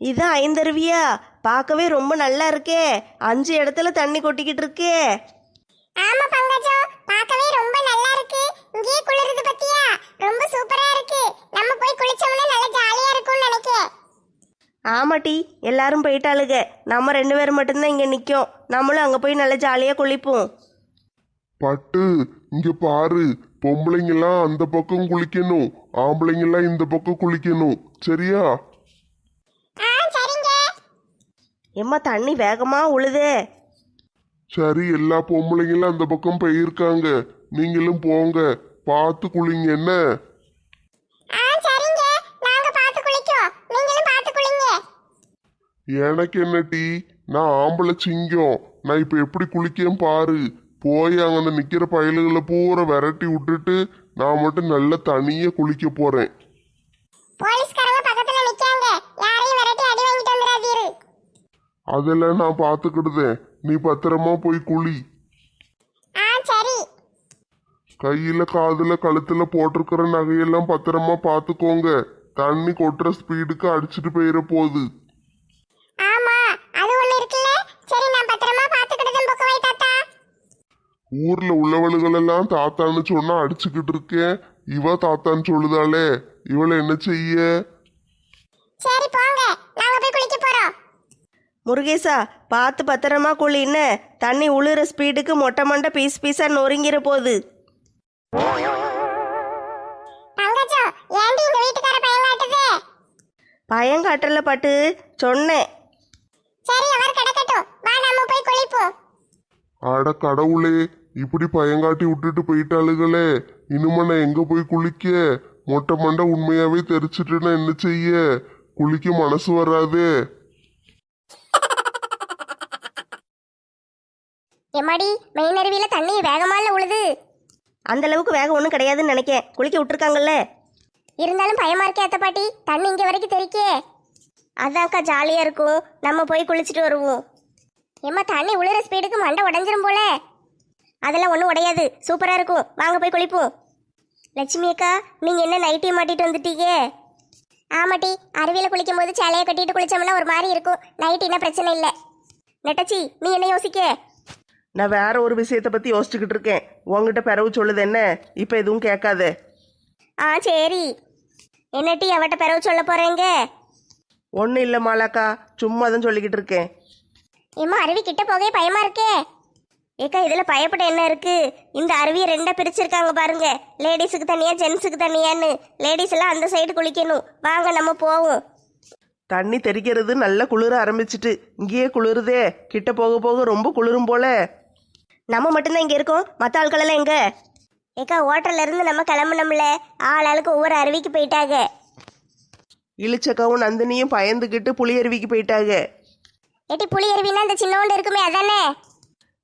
இது ஐந்தருவியா? பார்க்கவே ரொம்ப நல்லா இருக்கே. அஞ்சு இடத்துல தண்ணி கொட்டிக்கிட்டு இருக்கே. ஆமா பங்கஜம் பார்க்கவே ரொம்ப நல்லா இருக்கு. இங்கேயே குளிருது பத்தியா? ரொம்ப சூப்பரா இருக்கு. நம்ம போய் குளிச்சோம்னா நல்லா ஜாலியா இருக்கும்னு நினைக்கிறேன் ஆமாட்டி எல்லாரும் போயிட்டாளுக. நம்ம ரெண்டு பேரும் மட்டும்தான் இங்கே நிற்கும் நம்மளும் அங்கே போய் நல்லா ஜாலியாக குளிப்போம். பட்டு இங்க பாரு. பொம்பளைங்கெல்லாம் அந்த பக்கம் குளிக்கணும். ஆம்பளைங்கெல்லாம் இந்த பக்கம் குளிக்கணும். சரியா ஆ சரிங்க எம்மா தண்ணி வேகமாக உழுதே. சரி எல்லா பொம்பளைங்களும் அந்த பக்கம் போயிருக்காங்க. நீங்களும் போங்க. பார்த்து குளிங்க என்ன? எனக்கு என்ன டீ? நான் ஆம்பளை சிங்கம். நான் இப்ப எப்படி குளிக்கேன் பாரு. போய் அங்கே நிக்கிற பயலுகளை பூரா விரட்டி விட்டுட்டு நான் மட்டும் நல்ல தனியா குளிக்க போறேன் போலீஸ்காரங்க பக்கத்துல நிக்காங்க யாரையும் விரட்டி அடி வாங்கிட்டு வந்துடாதீரு அதெல்லாம் நான் பார்த்துக்கிடுதேன் நீ பத்திரமா போய் ஆ சரி. கையில காதுல கழுத்துல போட்டிருக்கிற நகையெல்லாம் பத்திரமா பார்த்துக்கோங்க தண்ணி கொட்டுற ஸ்பீடுக்கு அடிச்சிட்டு போயிட போகுது ஆமா அது ஒண்ணு இருக்குல்ல? சரி நான் பத்திரமா பாத்துக்கிட்டதும் புக்க வை தாத்தா. ஊர்ல உள்ளவளுகளெல்லாம் தாத்தான்னு சொன்னா அடிச்சுக்கிட்டு இருக்கேன் இவ தாத்தான்னு சொல்லுதாளே. இவளை என்ன செய்ய? சரி போங்க நாங்க போய் குளிக்க போறோம் முருகேசா பார்த்து பத்திரமா குளின்னு தண்ணி உழுற ஸ்பீடுக்கு மொட்டை மண்டை பீஸ் பீஸாக நொறுங்கிற காட்டுது? பயங்காட்டல பட்டு சொன்னேன் சரி அவர் கிடக்கட்டும். வா நாம போய் குளிப்போம் அட கடவுளே இப்படி பயங்காட்டி விட்டுட்டு போயிட்டாளுகளே. இனிமே நான் எங்க போய் குளிக்க? மொட்டை மண்டை உண்மையாவே தெரிச்சிட்டுனா என்ன செய்ய? குளிக்க மனசு வராதே. எம்மாடி மெயின் அருவியில தண்ணி வேகமால உழுது? அந்த அளவுக்கு வேகம் ஒன்றும் கிடையாதுன்னு நினைக்கேன். குளிக்க விட்டுருக்காங்கல்ல? இருந்தாலும் பயமா இருக்கே அத்தை பாட்டி. தண்ணி இங்க வரைக்கும் தெரிக்கே அதான்க்கா ஜாலியாக இருக்கும். நம்ம போய் குளிச்சுட்டு வருவோம். எம்மா தண்ணி உழுற ஸ்பீடுக்கு மண்டை உடஞ்சிரும் போல. அதெல்லாம் ஒன்றும் உடையாது. சூப்பராக இருக்கும். வாங்க போய் குளிப்போம். லட்சுமி அக்கா நீங்கள் என்ன நைட்டி மாட்டிட்டு வந்துட்டீங்க? ஆமாட்டி அருவியில குளிக்கும் போது சேலையை கட்டிட்டு குளிச்சோம்னா ஒரு மாதிரி இருக்கும். நைட்டினா பிரச்சனை இல்லை. நெட்டச்சி நீ என்ன யோசிக்க? நான் வேற ஒரு விஷயத்தை பற்றி யோசிச்சுக்கிட்டு இருக்கேன். உங்ககிட்ட பிறவு சொல்லுது என்ன? இப்போ எதுவும் கேட்காத. ஆ சரி. என்னட்டி அவட்ட பிறவு சொல்ல போகிறேங்க ஒன்றும் இல்லை மாலாக்கா. சும்மா தான் சொல்லிக்கிட்டு இருக்கேன். எம்மா அருவி கிட்ட போகவே பயமா இருக்கே. ஏக்கா இதில் பயப்பட என்ன இருக்கு? இந்த அருவியை ரெண்டா பிரிச்சிருக்காங்க பாருங்க. லேடிஸுக்கு தனியா ஜென்ஸுக்கு தனியான்னு. லேடிஸ் எல்லாம் அந்த சைடு குளிக்கணும். வாங்க நம்ம போவோம். தண்ணி தெறிக்கிறது நல்லா குளிர ஆரம்பிச்சிட்டு. இங்கேயே குளிருதே. கிட்ட போக போக ரொம்ப குளிரும் போல. நம்ம மட்டும்தான் இங்க இருக்கோம். மற்ற ஆட்களெல்லாம் எங்க? ஏக்கா ஹோட்டல்ல இருந்து நம்ம கிளம்பணும்ல. ஆள் ஆளுக்கு ஒவ்வொரு அருவிக்கு போயிட்டாங்க. இளிச்சக்காவும் நந்தினியும் பயந்துக்கிட்டு புளியருவிக்கு போயிட்டாங்க. ஏட்டி புளி அருவினா அந்த சின்னோண்டு இருக்குமே அதானே?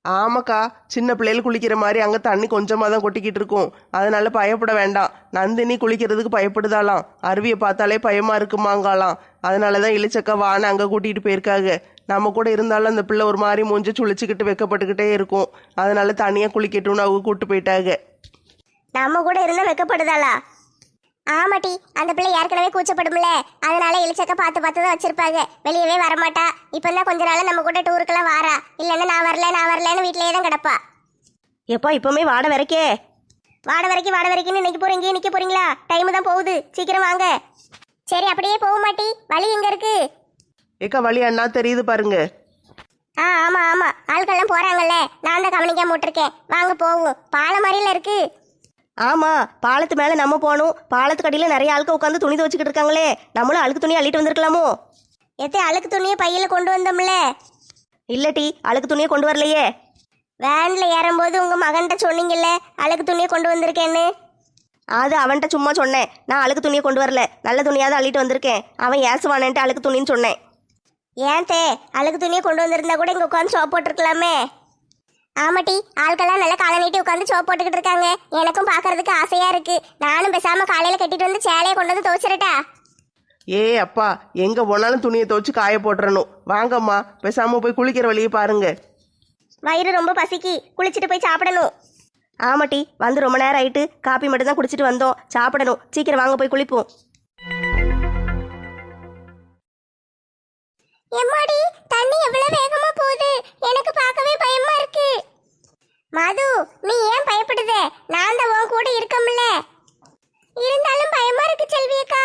ஆமாக்கா சின்ன பிள்ளைகள் குளிக்கிற மாதிரி அங்கே தண்ணி கொஞ்சமாக தான் கொட்டிக்கிட்டு இருக்கும். அதனால பயப்பட வேண்டாம். நந்தினி குளிக்கிறதுக்கு பயப்படுதாலாம் அருவியை பார்த்தாலே பயமாக இருக்குமாங்காலாம் அதனால தான் இளிச்சக்கா வான அங்கே கூட்டிகிட்டு போயிருக்காங்க. நம்ம கூட இருந்தாலும் அந்த பிள்ளை ஒரு மாதிரி மூஞ்சி சுழிச்சுக்கிட்டு வெக்கப்பட்டுக்கிட்டே இருக்கும். அதனால தனியாக குளிக்கட்டும்னு அவங்க கூட்டு போயிட்டாங்க. நம்ம கூட இருந்தா வெக்கப்படுதாளா ஆமாட்டி அந்த பிள்ளை ஏற்கனவே கூச்சப்படும்ல. அதனால இளிச்சக்க பார்த்து பார்த்து தான் வச்சிருப்பாங்க. வெளியவே வரமாட்டா. இப்பதான் கொஞ்ச நாள் நம்ம கூட டூருக்கெல்லாம் வாரா. இல்லைன்னா நான் வரல நான் வரலன்னு வீட்டிலேயே தான் கிடப்பா. எப்பா இப்போமே வாட வரைக்கே வாட வரைக்கும் வாட வரைக்கும் நினைக்க போறீங்க? நிக்க போறீங்களா? டைம் தான் போகுது. சீக்கிரம் வாங்க. சரி அப்படியே போக மாட்டி வழி எங்க இருக்கு? ஏக்கா வழி அண்ணா தெரியுது பாருங்க. ஆ ஆமா ஆமா. ஆட்கள்லாம் போறாங்கல்ல. நான் தான் கவனிக்காம விட்டுருக்கேன். வாங்க போவோம். பாலம் மாதிரில இருக்கு. ஆமாம் பாலத்து மேலே நம்ம போகணும். பாலத்துக்கு அடியில் நிறைய ஆளுக்க உட்காந்து துணி துவச்சிக்கிட்டு இருக்காங்களே. நம்மளும் அழுக்கு துணி அள்ளிட்டு வந்திருக்கலாமோ? எத்தே அழுக்கு துணியை பையில கொண்டு வந்தோம்ல? இல்லட்டி அழுக்கு துணியை கொண்டு வரலையே. வேன்ல ஏறும்போது உங்க மகன்கிட்ட சொன்னீங்கல்ல அழுக்கு துணியை கொண்டு வந்திருக்கேன்னு? அது அவன்கிட்ட சும்மா சொன்னேன். நான் அழுக்கு துணியை கொண்டு வரல. நல்ல துணியாவது அள்ளிட்டு வந்திருக்கேன். அவன் ஏசுவானேன்ட்டு அழுக்கு துணின்னு சொன்னேன். ஏன் தே அழுக்கு துணியை கொண்டு வந்திருந்தா கூட இங்க உட்காந்து சோப் போட்டிருக்கலாமே. ஆமாட்டி ஆட்கள்லாம் நல்லா காலை நீட்டி உட்காந்து சோப் போட்டுக்கிட்டு இருக்காங்க. எனக்கும் பார்க்கறதுக்கு ஆசையா இருக்கு. நானும் பேசாம காலையில கட்டிட்டு வந்து சேலையை கொண்டு வந்து துவைச்சிரட்டா ஏ அப்பா எங்கே போனாலும் துணியை துவச்சி காய போட்டுறணும். வாங்கம்மா பேசாமல் போய் குளிக்கிற வழியை பாருங்க. வயிறு ரொம்ப பசிக்கு. குளிச்சுட்டு போய் சாப்பிடணும். ஆமாட்டி வந்து ரொம்ப நேரம் ஆயிட்டு காப்பி மட்டும் தான் குடிச்சிட்டு வந்தோம். சாப்பிடணும். சீக்கிரம் வாங்க போய் குளிப்போம். எம்மாடி தண்ணி எவ்வளவு வேகமா போகுது? எனக்கு பார்க்கவே பயமா இருக்கு. மது நீ ஏன் பயப்படுத? நான் தான் உன் கூட இருக்கம்ல. இருந்தாலும் பயமா இருக்கு செல்வியக்கா.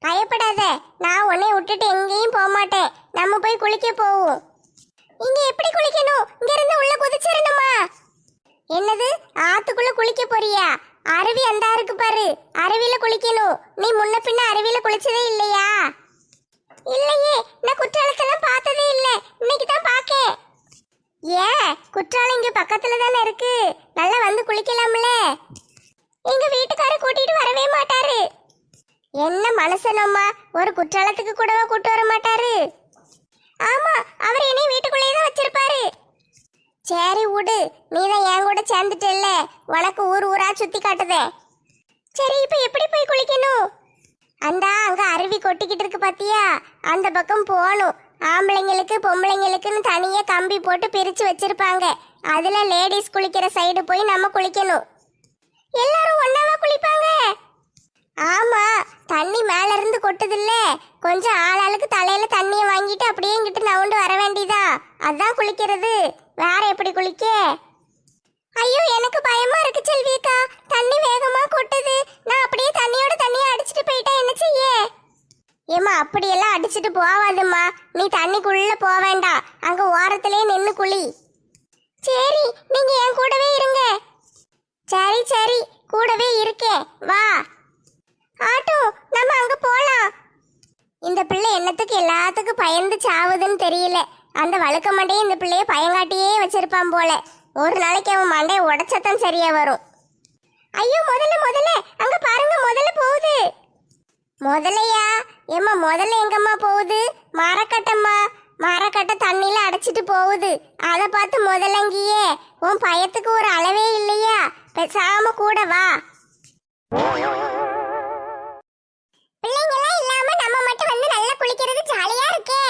பயப்படாத நான் உன்னை விட்டுட்டு எங்கேயும் போக மாட்டேன். நம்ம போய் குளிக்க போவோம். இங்க எப்படி குளிக்கணும்? இங்க இருந்து உள்ள குதிச்சிடணுமா என்னது? ஆத்துக்குள்ள குளிக்க போறியா? அருவி அந்த இருக்கு பாரு. அருவியில குளிக்கணும். நீ முன்ன பின்ன அருவியில குளிச்சதே இல்லையா? இல்லையே நான் குற்றாலத்தெல்லாம் பார்த்ததே இல்ல. இன்னைக்கு தான் பார்க்கேன். ஏன்? குற்றாலம் இங்க பக்கத்துல தானே இருக்கு. நல்லா வந்து குளிக்கலாம்ல. எங்க வீட்டுக்காரர் கூட்டிட்டு வரவே மாட்டாரு. என்ன மனுஷனம்மா? ஒரு குற்றாலத்துக்கு கூடவா கூட்டு வர மாட்டாரு? ஆமா அவர் என்னை வீட்டுக்குள்ளேயே தான் வச்சிருப்பாரு. சரி விடு நீ தான் என் கூட சேர்ந்துட்டல்ல. உனக்கு ஊர் ஊரா சுத்தி காட்டுதே சரி இப்போ எப்படி போய் குளிக்கணும்? அந்த அங்க அருவி கொட்டிக்கிட்டு இருக்கு பாத்தியா? அந்த பக்கம் போகணும். ஆம்பளைங்களுக்கு பொம்பளைங்களுக்குன்னு தனியாக கம்பி போட்டு பிரிச்சு வச்சிருப்பாங்க. அதுல லேடிஸ் குளிக்கிற சைடு போய் நம்ம குளிக்கணும். எல்லாரும் ஒன்னாவா குளிப்பாங்க? ஆமா தண்ணி மேல இருந்து கொட்டுதில்ல. கொஞ்சம் ஆளாளுக்கு தலையில தண்ணியை வாங்கிட்டு அப்படியே இங்கிட்டு நவுண்டு வர வேண்டியதா? அதான் குளிக்கிறது. வேற எப்படி குளிக்க? ஐயோ எனக்கு பயமா இருக்கு செல்வியக்கா. தண்ணி வேகமா கொட்டுது. நான் அப்படியே தண்ணியோட தண்ணியை அடிச்சிட்டு போயிட்டா என்ன செய்ய? ஏமா அப்படியெல்லாம் அடிச்சிட்டு போவாதுமா நீ தண்ணிக்குள்ள போக வேண்டாம். அங்க ஓரத்திலே நின்னு குழி சரி நீங்க என் கூடவே இருங்க. சரி சரி கூடவே இருக்கேன் வா. ஆட்டோ நம்ம அங்க போலாம். இந்த பிள்ளை என்னத்துக்கு எல்லாத்துக்கும் பயந்து சாவுதுன்னு தெரியல. அந்த வழுக்க மண்டையே இந்த பிள்ளைய பயங்காட்டியே வச்சிருப்பான் போல. ஒரு நாளைக்கு அவன் மண்டையை உடைச்சத்தான் சரியா வரும். ஐயோ முதல்ல முதல்ல. அங்க பாருங்க முதல்ல போகுது. முதலையா ஏம்மா முதல்ல எங்கம்மா போகுது? மரக்கட்டம்மா. மரக்கட்டை தண்ணியில அடைச்சிட்டு போகுது. அதை பார்த்து முதலங்கியே உன் பயத்துக்கு ஒரு அளவே இல்லையா? பேசாம கூட வா. பிள்ளைங்கெல்லாம் இல்லாம நம்ம மட்டும் வந்து நல்லா குளிக்கிறது ஜாலியா இருக்கே.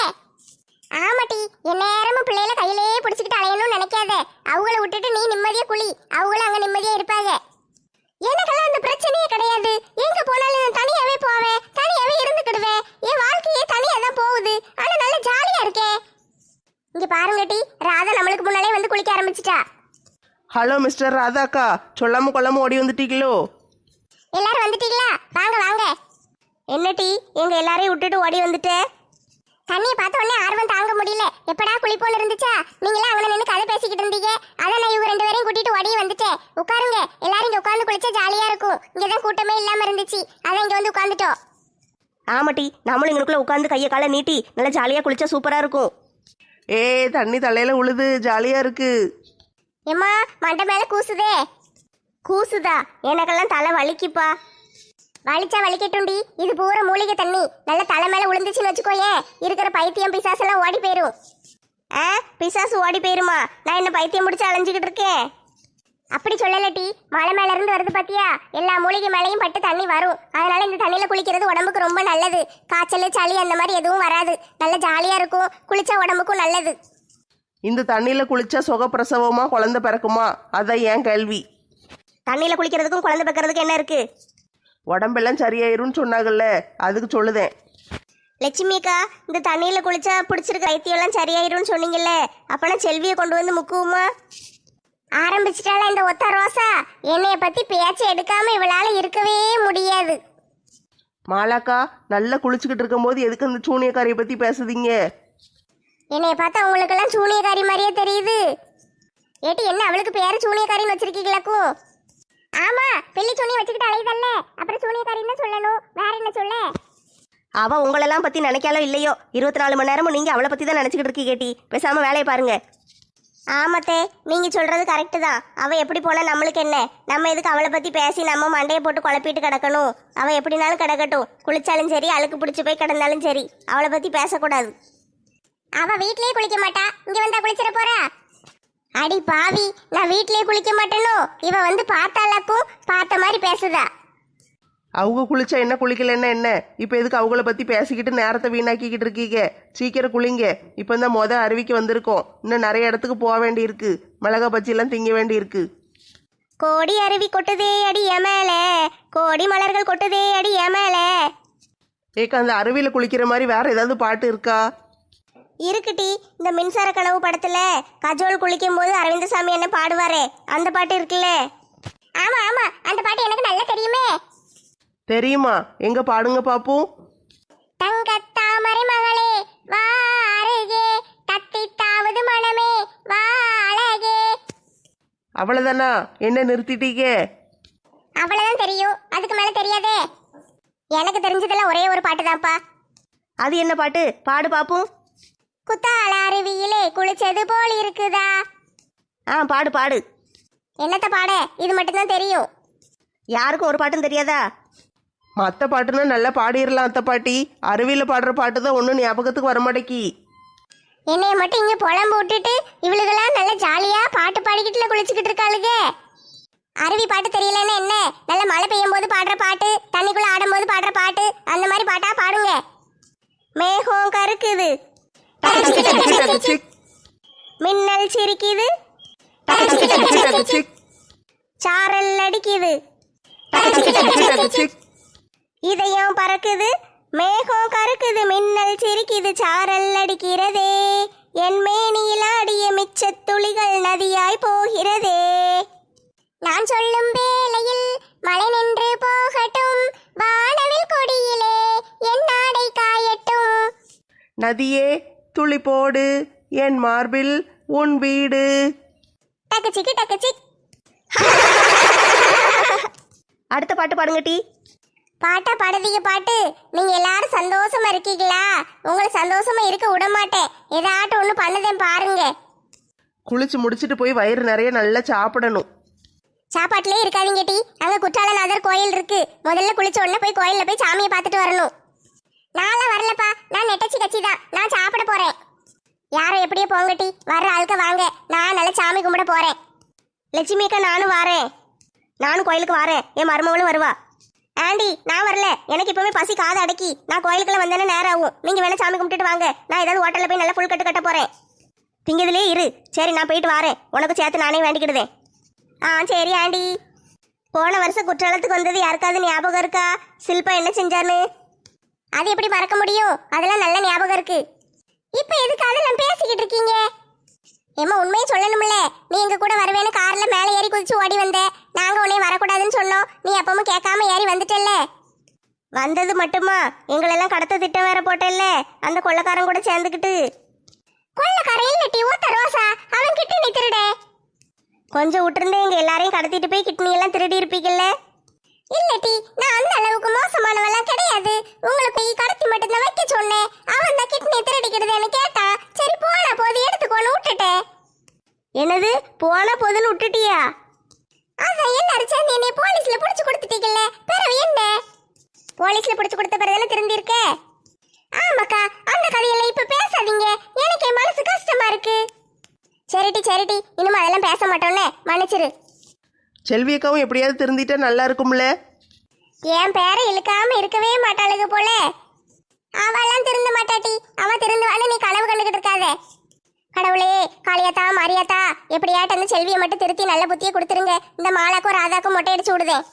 ஆமாட்டி எந்நேரமும் பிள்ளைகளை கையிலேயே பிடிச்சிக்கிட்டு அலையணும்னு நினைக்காத. அவங்கள விட்டுட்டு நீ நிம்மதியா குளி. அவங்களும் அங்க நிம்மதியா இருப்பாங்க. எனக்கெல்லாம் அந்த பிரச்சனையே கிடையாது. எங்க போனாலும் நான் தனியாவே போவேன். தனியாவே இருந்துக்கிடுவேன். என் வாழ்க்கையே தனியா தான் போகுது. ஆனா நல்ல ஜாலியா இருக்கேன் இங்க பாருங்க டி ராதா நம்மளுக்கு முன்னாலே வந்து குளிக்க ஆரம்பிச்சிட்டா. ஹலோ மிஸ்டர் ராதாக்கா. சொல்லாம கொள்ளாம ஓடி வந்துட்டீங்களோ? எல்லாரும் வந்துட்டீங்களா? வாங்க வாங்க. என்ன டி எங்க எல்லாரையும் விட்டுட்டு ஓடி வந்துட்டு? தண்ணியை பார்த்த உடனே ஆர்வம் தாங்க முடியல. எப்படா குளிப்போன்னு இருந்துச்சா? நீங்களா அவனை நின்று கதை பேசிக்கிட்டு இருந்தீங்க? அதான் நான் இவங்க ரெண்டு பேரையும் கூட்டிட்டு ஓடி வந்துட்டேன். உட்காருங்க. எல்லாரும் இங்க உட்காந்து குளிச்சா ஜாலியா இருக்கும். இங்கதான் கூட்டமே இல்லாம இருந்துச்சு. அதான் இங்க வந்து உட்காந்துட்டோம் ஆமாட்டி நம்மளும் இங்கனுக்குள்ள உட்காந்து கையை காலை நீட்டி நல்லா ஜாலியாக குளிச்சா சூப்பராக இருக்கும். ஏ தண்ணி தலையில உழுது ஜாலியா இருக்கு. ஏம்மா மண்டை மேல கூசுதே. கூசுதா? எனக்கெல்லாம் தலை வலிக்குப்பா. வலிச்சா வலிக்கட்டும்டி. இது பூரா மூலிகை தண்ணி. நல்ல தலை மேல விழுந்துச்சுன்னு வச்சுக்கோயேன் இருக்கிற பைத்தியம் பிசாசெல்லாம் ஓடி போயிரும். ஆ பிசாசு ஓடி போயிருமா? நான் என்ன பைத்தியம் முடிச்சு அலைஞ்சிக்கிட்டு இருக்கேன்? அப்படி சொல்லலட்டி மலை மேல இருந்து வருது பாத்தியா? எல்லா மூலிகை மேலையும் பட்டு தண்ணி வரும். அதனால இந்த தண்ணியில குளிக்கிறது உடம்புக்கு ரொம்ப நல்லது. காய்ச்சல் சளி அந்த மாதிரி எதுவும் வராது. நல்ல ஜாலியா இருக்கும். குளிச்சா உடம்புக்கும் நல்லது. இந்த தண்ணியில குளிச்சா சுகப்பிரசவமா குழந்தை பிறக்குமா? அதான் ஏன் கேள்வி. தண்ணியில் குளிக்கிறதுக்கும் குழந்தை பெக்கிறதுக்கு என்ன இருக்கு? உடம்பெல்லாம் சரியாயிரும்னு சொன்னாங்கல்ல அதுக்கு சொல்லுதேன். லட்சுமி அக்கா இந்த தண்ணியில் குளிச்சா பிடிச்சிருக்க வைத்தியம்லாம் சரியாயிரும்னு சொன்னீங்கல்ல அப்பனா செல்வியை கொண்டு வந்து முக்குவோமா? ஆரம்பிச்சிட்டால இந்த ஒத்த ரோசா? என்னைய பத்தி பேச்சு எடுக்காம இவளால இருக்கவே முடியாது. மாலாக்கா நல்லா குளிச்சுக்கிட்டு இருக்கும்போது எதுக்கு அந்த சூனியக்காரியை பத்தி பேசுதீங்க? என்னைய பார்த்தா உங்களுக்கெல்லாம் சூனியக்காரி மாதிரியே தெரியுது. ஏட்டி என்ன அவளுக்கு பேரு சூனியக்காரின்னு வச்சிருக்கீங்களாக்கும் ஆமா பெள்ளி சூனியை வச்சுக்கிட்டு அலையுதல்ல. அப்புறம் சூனியக்காரின்னு சொல்லணும். வேற என்ன சொல்ல? அவ உங்களெல்லாம் பற்றி நினைக்காலோ இல்லையோ? இருபத்தி நாலு மணி நேரமும் நீங்கள் அவளை பற்றி தான் நினச்சிக்கிட்டு இருக்கீங்க கேட்டி. பேசாமல் வேலையை பாருங்க. ஆமாத்தே நீங்கள் சொல்கிறது கரெக்டு தான். அவள் எப்படி போனால் நம்மளுக்கு என்ன? நம்ம எதுக்கு அவளை பற்றி பேசி நம்ம மண்டையை போட்டு குழப்பிட்டு கிடக்கணும்? அவள் எப்படினாலும் கிடக்கட்டும். குளிச்சாலும் சரி அழுக்கு பிடிச்சி போய் கிடந்தாலும் சரி. அவளை பற்றி பேசக்கூடாது. அவ வீட்லயே குளிக்க மாட்டா. இங்க வந்தா குளிச்சிட போறா? அடி பாவி நான் வீட்லயே குளிக்க மாட்டேனோ? இவ வந்து பார்த்தாலாக்கும் பார்த்த மாதிரி பேசுதா. அவங்க குளிச்சா என்ன குளிக்கலன்னா என்ன? இப்போ எதுக்கு அவங்கள பத்தி பேசிக்கிட்டு நேரத்தை வீணாக்கிக்கிட்டு இருக்கீங்க? சீக்கிரம் குளிங்க. இப்போ தான் மொதல் அருவிக்கு வந்திருக்கோம். இன்னும் நிறைய இடத்துக்கு போக வேண்டியிருக்கு. மிளகா பஜ்ஜிலாம் திங்க வேண்டியிருக்கு. கோடி அருவி கொட்டுதே அடி மேல. கோடி மலர்கள் கொட்டுதே அடி மேல. ஏக்கா அந்த அருவியில் குளிக்கிற மாதிரி வேற ஏதாவது பாட்டு இருக்கா? இருக்குட்டி இந்த மின்சார கனவு படத்துல கஜோல் குளிக்கும் போது அரவிந்தசாமி என்ன பாடுவாரே அந்த பாட்டு இருக்குல்ல? ஆமா ஆமா அந்த பாட்டு எனக்கு நல்லா தெரியுமே. தெரியுமா? எங்க பாடுங்க பாப்போம். தங்க தாமரை மகளே வா அருகே தத்தி தாவது மனமே வா அழகே. அவ்வளவுதானா? என்ன நிறுத்திட்டீங்க? அவ்வளவுதான் தெரியும். அதுக்கு மேல தெரியாதே. எனக்கு தெரிஞ்சதெல்லாம் ஒரே ஒரு பாட்டு தான்ப்பா அது என்ன பாட்டு? பாடு பாப்போம். குத்தால அருவியிலே குளிச்சது போல் இருக்குதா? ஆ பாடு பாடு. என்னத்த பாட? இது மட்டும்தான் தெரியும். யாருக்கும் ஒரு பாட்டும் தெரியாதா? மற்ற பாட்டுன்னா நல்லா பாடிடலாம் அத்தை பாட்டி. அருவியில் பாடுற பாட்டு தான் ஒன்றும் ஞாபகத்துக்கு வர மாட்டேக்கி. என்னைய மட்டும் இங்க புலம்பு விட்டுட்டு இவளுகெல்லாம் நல்ல ஜாலியா பாட்டு பாடிக்கிட்டுல குளிச்சுக்கிட்டு இருக்காளுக. அருவி பாட்டு தெரியலன்னா என்ன? நல்ல மழை பெய்யும் போது பாடுற பாட்டு தண்ணிக்குள்ள ஆடும்போது பாடுற பாட்டு அந்த மாதிரி பாட்டா பாடுங்க. மேகம் கருக்குது. மின்னல் சிரிக்குது சாரல் அடிக்குது இதயம் பறக்குது மேகம் கருக்குது மின்னல் சிரிக்குது சாரல் அடிக்கிறதே என் மேனியில் ஆடிய மிச்சத் துளிகள் நதியாய் போகிறதே நான் சொல்லும் வேளையில் மழை நின்று போகட்டும் வானவில் கொடியிலே என் நாடை காயட்டும் நதியே துளி போடு. என் மார்பில் உன் வீடு. டக்குச்சிக்கு டக்குச்சிக் அடுத்த பாட்டு பாடுங்க டி. பாட்டா பாடுதீங்க பாட்டு. நீங்க எல்லாரும் சந்தோஷமா இருக்கீங்களா? உங்களை சந்தோஷமா இருக்க விட மாட்டேன். ஏதாட்டும் ஒன்று பண்ணுதேன் பாருங்க. குளிச்சு முடிச்சிட்டு போய் வயிறு நிறைய நல்லா சாப்பிடணும். சாப்பாட்டுலயே இருக்காதீங்க டி. அங்க குற்றாலநாதர் கோயில் இருக்கு. முதல்ல குளிச்ச உடனே போய் கோயில்ல போய் சாமியை பார்த்துட்டு வரணும். நான்லாம் வரலப்பா. நான் நெட்டச்சி கட்சி தான் நான் சாப்பிட போறேன். யாரும் எப்படியோ போங்கட்டி. வர்ற ஆளுக்க வாங்க. நான் நல்ல சாமி கும்பிட போறேன். லட்சுமி அக்கா நானும் வாரேன். நானும் கோயிலுக்கு வாரேன். என் மருமகளும் வருவா. ஆண்டி நான் வரல. எனக்கு இப்பவுமே பசி காது அடக்கி. நான் கோயிலுக்குள்ள வந்தேன்னு நேரம் ஆகும் நீங்க வேணா சாமி கும்பிட்டுட்டு வாங்க. நான் ஏதாவது ஹோட்டல்ல போய் நல்லா ஃபுல் கட்டு கட்ட போறேன். திங்கதுலேயே இரு. சரி நான் போயிட்டு வாரேன். உனக்கு சேர்த்து நானே வேண்டிக்கிடுதேன். ஆ சரி ஆண்டி. போன வருஷம் குற்றாலத்துக்கு வந்தது யாருக்காவது ஞாபகம் இருக்கா? சில்பா என்ன செஞ்சான்னு அது எப்படி மறக்க முடியும்? அதெல்லாம் நல்ல ஞாபகம் இருக்கு. இப்போ எதுக்கு அதெல்லாம் பேசிக்கிட்டு இருக்கீங்க? ஏமா உண்மையை சொல்லணும்ல. நீ எங்க கூட வருவேன்னு கார்ல மேலே ஏறி குதிச்சு ஓடி வந்த. நாங்க உன்னை வரக்கூடாதுன்னு சொன்னோம். நீ அப்பவும் கேட்காம ஏறி வந்துட்டல்ல? வந்தது மட்டுமா? எங்களெல்லாம் கடத்த திட்டம் வேற போட்டல்ல. அந்த கொள்ளக்காரன் கூட சேர்ந்துக்கிட்டு. கொள்ளக்காரையில் நெட்டி ஊத்த ரோசா. அவன் கிட்ட நீ திருடே. கொஞ்சம் விட்டுருந்தே எங்க எல்லாரையும் கடத்திட்டு போய் கிட்னி எல்லாம் திருடி இருப்பீங்கல்ல? இல்லட்டி நான் அந்த அளவுக்கு மோசமானவெல்லாம் கிடையாது. உங்களுக்கு போய் கடத்தி மட்டும் தான் வைக்க சொன்னேன். அவன் தான் கிட்னி திருடிக்கிடுதேன்னு கேட்டான் சரி போன போது எடுத்துக்கோன்னு விட்டுட்டேன். என்னது? போன போதுன்னு விட்டுட்டியா? அதான் எல்லாரும் சேர்ந்து என்னை போலீஸ்ல புடிச்சு கொடுத்துட்டீங்கல்ல பிறகு என்ன? போலீஸ்ல புடிச்சு கொடுத்த பிறகு திருந்திருக்க? ஆமாக்கா அந்த கதையெல்லாம் இப்ப பேசாதீங்க. எனக்கு என் மனசு கஷ்டமா இருக்கு. சரிட்டி சரிட்டி இனிமே அதெல்லாம் பேச மாட்டோம்ல மன்னிச்சிரு. செல்வியக்காவும் எப்படியாவது திருந்திட்டா நல்லா இருக்கும்ல? என் பேரை இழுக்காம இருக்கவே மாட்டாளுக போல. அவெல்லாம் திருந்த மாட்டாட்டி அவ திருந்துவான்னு நீ கனவு கண்டுகிட்டு இருக்காத. கடவுளே காளியாத்தா மாரியாத்தா எப்படியாட்ட அந்த செல்வியை மட்டும் திருத்தி நல்ல புத்தியை கொடுத்துருங்க. இந்த மாலாக்கும் ராதாக்கும் மொட்டை அடிச்சு விடுதேன்.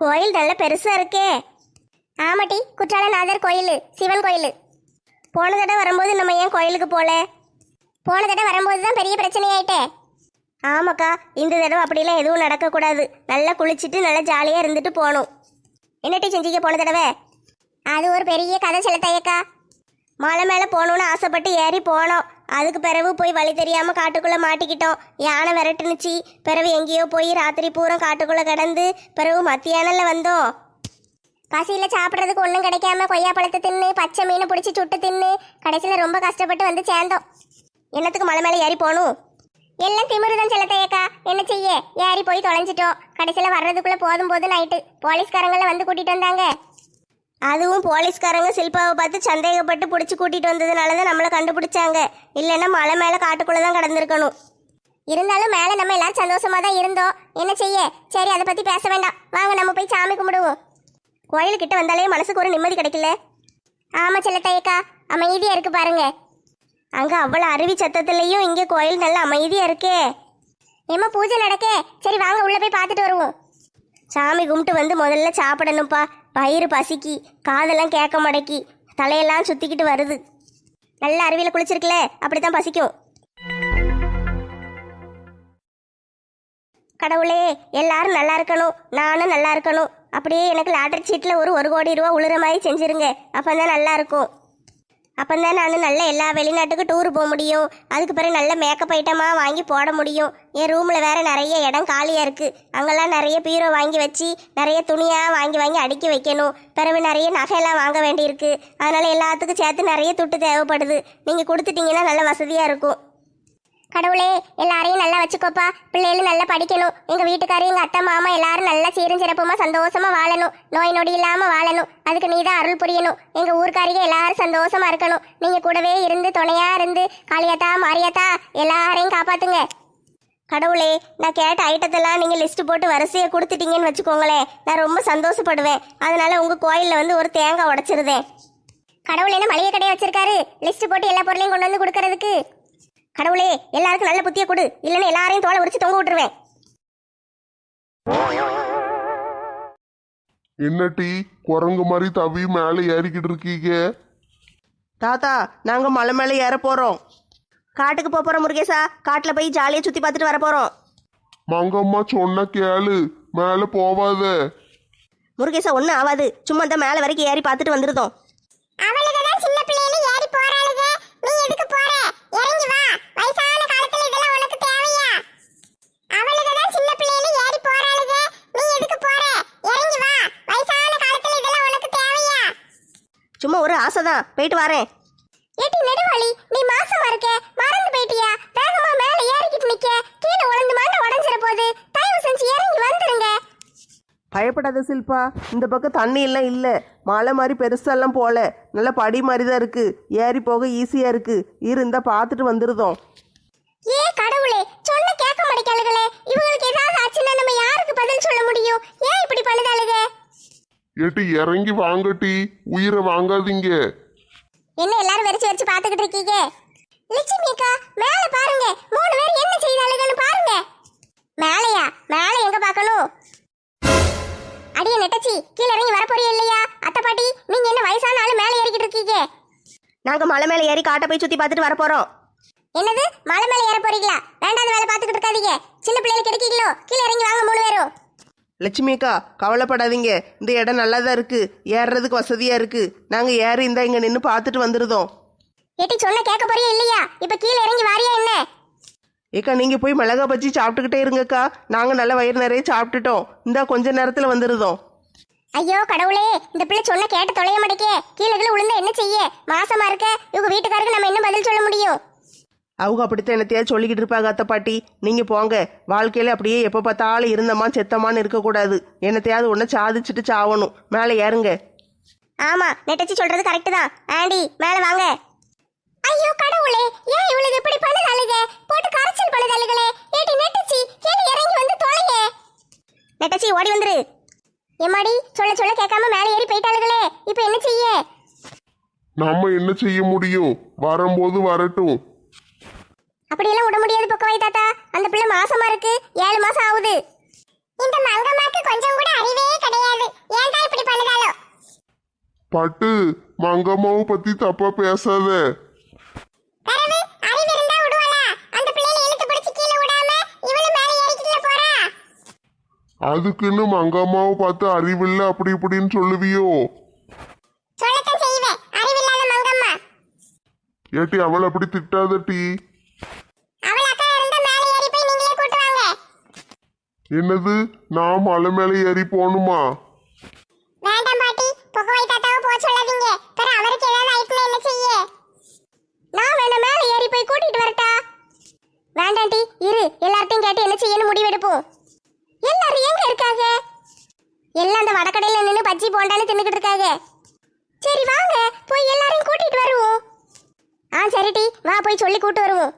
கோயில் நல்ல பெருசா இருக்கே. ஆமாட்டி குற்றாலநாதர் கோயில் சிவன் கோயில். போன தடவை வரும்போது நம்ம ஏன் கோயிலுக்கு போல? போன தடவை வரும்போது தான் பெரிய பிரச்சனை ஆயிட்டே ஆமாக்கா இந்த தடவை அப்படிலாம் எதுவும் நடக்கக்கூடாது. நல்லா குளிச்சுட்டு நல்லா ஜாலியாக இருந்துட்டு போகணும். என்னட்டி செஞ்சிக்க போன தடவை? அது ஒரு பெரிய கதை செலுத்தையக்கா. மலை மேலே போகணுன்னு ஆசைப்பட்டு ஏறி போனோம். அதுக்கு பிறகு போய் வழி தெரியாமல் காட்டுக்குள்ளே மாட்டிக்கிட்டோம். யானை விரட்டுனுச்சு. பிறகு எங்கேயோ போய் ராத்திரி பூரா காட்டுக்குள்ளே கிடந்து பிறகு மத்தியானல வந்தோம். பசியில் சாப்பிட்றதுக்கு ஒன்றும் கிடைக்காம கொய்யா பழத்தை தின்னு பச்சை மீனை பிடிச்சி சுட்டு தின்னு கடைசியில் ரொம்ப கஷ்டப்பட்டு வந்து சேர்ந்தோம். என்னத்துக்கு மலை மேலே ஏறி போகணும்? எல்லாம் திமிருதான் செல்லத்தையக்கா என்ன செய்ய? ஏறி போய் தொலைஞ்சிட்டோம் கடைசியில் வர்றதுக்குள்ளே போதும் போது நைட்டு போலீஸ்காரங்களை வந்து கூட்டிகிட்டு வந்தாங்க. அதுவும் போலீஸ்காரங்க சில்பாவை பார்த்து சந்தேகப்பட்டு பிடிச்சி கூட்டிகிட்டு வந்ததுனால தான் நம்மளை கண்டுபிடிச்சாங்க. இல்லைன்னா மலை மேலே காட்டுக்குள்ளே தான் கடந்திருக்கணும். இருந்தாலும் மேலே நம்ம எல்லாம் சந்தோஷமாக தான் இருந்தோம். என்ன செய்ய? சரி அதை பற்றி பேச வேண்டாம். வாங்க நம்ம போய் சாமி கும்பிடுவோம். கோயிலுக்கிட்ட வந்தாலே மனசுக்கு ஒரு நிம்மதி கிடைக்கல. ஆமாம் செல்லத்தையக்கா அமைதியாக இருக்கு பாருங்கள் அங்கே அவ்வளோ அருவி சத்தத்துலேயும் இங்கே கோயில் நல்ல அமைதியாக இருக்கே. ஏமா பூஜை நடக்கே. சரி வாங்க உள்ளே போய் பார்த்துட்டு வருவோம். சாமி கும்பிட்டு வந்து முதல்ல சாப்பிடணும்ப்பா. வயிறு பசிக்கி காதெல்லாம் கேட்க மடக்கி தலையெல்லாம் சுற்றிக்கிட்டு வருது. நல்ல அருவியில் குளிச்சிருக்கல அப்படி தான் பசிக்கும். கடவுளே எல்லாரும் நல்லா இருக்கணும் நானும் நல்லா இருக்கணும். அப்படியே எனக்கு லாட்டரி சீட்டில் ஒரு ஒரு கோடி ரூபா உழுற மாதிரி செஞ்சிருங்க. அப்போ தான் நல்லா இருக்கும். அப்பந்தான் நான் நல்ல எல்லா வெளிநாட்டுக்கும் டூர் போக முடியும். அதுக்கு பிறகு நல்ல மேக்கப் ஐட்டமாக வாங்கி போட முடியும். என் ரூமில் வேற நிறைய இடம் காலியாக இருக்குது அங்கெல்லாம் நிறைய பீரோ வாங்கி வச்சு நிறைய துணியாக வாங்கி வாங்கி அடுக்கி வைக்கணும். பிறகு நிறைய நகையெல்லாம் வாங்க வேண்டியிருக்கு. அதனால் எல்லாத்துக்கும் சேர்த்து நிறைய துட்டு தேவைப்படுது. நீங்கள் கொடுத்துட்டீங்கன்னா நல்ல வசதியாக இருக்கும். கடவுளே எல்லாரையும் நல்லா வச்சுக்கோப்பா. பிள்ளைகளும் நல்லா படிக்கணும். எங்க வீட்டுக்காரர் எங்க அத்தை மாமா எல்லாரும் நல்லா சீரும் சிறப்புமா சந்தோஷமா வாழணும். நோய் நொடி இல்லாம வாழணும். அதுக்கு நீ தான் அருள் புரியணும். எங்க ஊர்க்காரிங்க எல்லாரும் சந்தோஷமா இருக்கணும். நீங்க கூடவே இருந்து துணையா இருந்து காளியாத்தா மாரியாத்தா எல்லாரையும் காப்பாத்துங்க. கடவுளே நான் கேட்ட ஐட்டத்தெல்லாம் நீங்கள் லிஸ்ட்டு போட்டு வரிசையை கொடுத்துட்டீங்கன்னு வச்சுக்கோங்களேன். நான் ரொம்ப சந்தோஷப்படுவேன். அதனால உங்கள் கோயிலில் வந்து ஒரு தேங்காய் உடைச்சிருதேன் கடவுள் என்ன மளிகை கடையை வச்சிருக்காரு? லிஸ்ட் போட்டு எல்லா பொருளையும் கொண்டு வந்து கொடுக்கறதுக்கு. கடவுளே எல்லாருக்கும் நல்ல புத்திய கொடு. இல்லைன்னா எல்லாரையும் தோலை உரிச்சு தொங்க விட்டுருவேன். என்ன டீ? குரங்கு மாதிரி தவி மேலே ஏறிக்கிட்டு இருக்கீங்க. தாத்தா நாங்க மலை மேலே ஏற போறோம். காட்டுக்கு போக போகிறோம் முருகேசா. காட்டில் போய் ஜாலியாக சுற்றி பார்த்துட்டு வர போகிறோம் மங்கம்மா சொன்ன கேளு. மேலே போவாத. முருகேசா ஒன்றும் ஆகாது சும்மா இந்த மேலே வரைக்கும் ஏறி பார்த்துட்டு வந்துருந்தோம். அவளுக்கு தான் சின்ன பிள்ளையில ஏறி போறாளுங்க நீ எதுக்கு போற இறங்கி வா வயசான காலத்துல இதெல்லாம் உனக்கு தேவையா அவளுக்கு தான் சின்ன பிள்ளையில ஏறி போறாளுங்க நீ எதுக்கு போற இறங்கி வா வயசான காலத்துல இதெல்லாம் உனக்கு தேவையா சும்மா ஒரு ஆசை தான் போயிட்டு வரேன் ஏட்டி நெடுவாளி நீ மாசமா இருக்க மறந்து போயிட்டியா? வேகமா மேல ஏறிக்கிட்டு நிக்க கீழே உளுந்து மண்ணை உடஞ்சிர போது தயவு செஞ்சு இறங்கி வந்துருங்க. பயப்படாத சில்பா இந்த பக்கம் தண்ணி எல்லாம் இல்லை. மலை மாதிரி பெருசாலாம் போல. நல்ல படி மாதிரி தான் இருக்கு. ஏறி போக ஈஸியா இருக்கு. இருந்தா பார்த்துட்டு வந்துருதோம். ஏ கடவுளே சொன்ன கேட்க மாட்டேங்காளுகளே இவங்களுக்கு ஏதாவது ஆச்சுன்னா நம்ம யாருக்கு பதில் சொல்ல முடியும்? ஏன் இப்படி பண்ணுதாளுக? ஏட்டி இறங்கி வாங்க டீ. உயிரை வாங்காதீங்க. என்ன எல்லாரும் வெறிச்சு வெறிச்சு பாத்துக்கிட்டு இருக்கீங்க? லட்சுமி அக்கா மேல பாருங்க. மூணு பேர் என்ன செய்தாளுகன்னு பாருங்க. மேலையா? மேல எங்க பார்க்கணும்? அடியே நெட்டச்சி கீழே இறங்கி வர போறியா இல்லையா? அத்தை பாட்டி நீங்க என்ன வயசான ஆளு மேல ஏறிக்கிட்டு இருக்கீங்க? நாங்கள் மலை மேலே ஏறி காட்டை போய் சுற்றி பார்த்துட்டு வர போகிறோம் என்னது? மலை மேல ஏற போறீங்களா? வேண்டாத வேலை பாத்துக்கிட்டு இருக்காதீங்க. சின்ன பிள்ளைகளுக்கு கிடைக்கீங்களோ? கீழே இறங்கி வாங்க மூணு பேரும். லட்சுமி அக்கா கவலைப்படாதீங்க. இந்த இடம் நல்லா தான் இருக்கு. ஏறுறதுக்கு வசதியா இருக்கு. நாங்க ஏறி இருந்தா இங்க நின்று பார்த்துட்டு வந்துருதோம். ஏட்டி சொன்ன கேட்க போறியா இல்லையா? இப்ப கீழே இறங்கி வாரியா என்ன? ஏக்கா நீங்க போய் மிளகா பச்சி சாப்பிட்டுக்கிட்டே இருங்கக்கா நாங்க நல்ல வயிறு நிறைய சாப்பிட்டுட்டோம். இந்தா கொஞ்ச நேரத்துல வந்துருதோம். ஐயோ கடவுளே இந்த பிள்ளை சொன்ன கேட்டு தொலைய மாட்டேக்கே. கீழே கீழே விழுந்தா என்ன செய்ய? மாசமா இருக்க? இவங்க வீட்டுக்காரருக்கு நம்ம என்ன பதில் சொல்ல முடியும்? அவங்க அப்படித்தான் என்னத்தையாவது சொல்லிக்கிட்டு இருப்பாங்க அத்தை பாட்டி. நீங்க போங்க. வாழ்க்கையில அப்படியே எப்ப பார்த்தாலும் இருந்தம்மா செத்தம்மான்னு இருக்கக்கூடாது. என்னத்தையாவது ஒன்று சாதிச்சுட்டு சாவணும். மேலே ஏறுங்க. ஆமா நெட்டச்சி சொல்றது கரெக்ட் தான். ஆண்டி மேல வாங்க. ஐயோ கடவுளே ஏன் இவளுக்கு இப்படி பண்ணுதாளுக போட்டு கரைச்சல் பண்ணுதாளுகளே ஏடி நெட்டச்சி கீழே இறங்கி வந்து தொலைங்க? நெட்டச்சி ஓடி வந்துரு. எம்மாடி சொல்ல சொல்ல கேட்காம மேலே ஏறி போயிட்டாளுகளே. இப்போ என்ன செய்ய? நம்ம என்ன செய்ய முடியும்? வரும்போது வரட்டும். அப்படியெல்லாம் விட முடியாது பக்கவாய் தாத்தா. அந்த பிள்ளை மாசமா இருக்கு. ஏழு மாசம் ஆகுது. இந்த மங்கம்மாக்கு கொஞ்சம் கூட அறிவே கிடையாது. ஏன்டா இப்படி பண்ணுதாலோ பட்டு மங்கம்மாவை பத்தி தப்பா பேசாத. பிறகு அறிவு இருந்தா விடுவாளா? அந்த பிள்ளைகளை இழுத்து பிடிச்சு கீழே விடாம இவளும் மேலே ஏறிக்கிட்டு போறா? அதுக்குன்னு மங்கம்மாவை பார்த்து அறிவில்லை அப்படி இப்படின்னு சொல்லுவியோ? சொல்லத்தான் செய்வேன். அறிவில்லாத மங்கம்மா. ஏட்டி அவளை அப்படி திட்டாத டீ அவள் அக்கா இருந்தா மேலே ஏறி போய் நீங்களே கூட்டு வாங்க என்னது? நான் மலை மேலே ஏறி போகணுமா? வேண்டாம் பாட்டி. புகவாய் தாத்தாவை போக சொல்லாதீங்க. பிற அவருக்கு ஏதாவது ஆயிட்டுனா என்ன செய்ய? நான் வேணா மேலே ஏறி போய் கூட்டிட்டு வரட்டா? வேண்டாம் டி. இரு. எல்லார்ட்டையும் கேட்டு என்ன செய்யணும் முடிவெடுப்போம். எல்லாரும் எங்க இருக்காங்க? எல்லாம் அந்த வடக்கடையில நின்று பஜ்ஜி போண்டான்னு தின்னுக்கிட்டு இருக்காங்க. சரி வாங்க. போய் எல்லாரையும் கூட்டிட்டு வருவோம். ஆ சரி டி. வா போய் சொல்லி கூட்டு வருவோம்.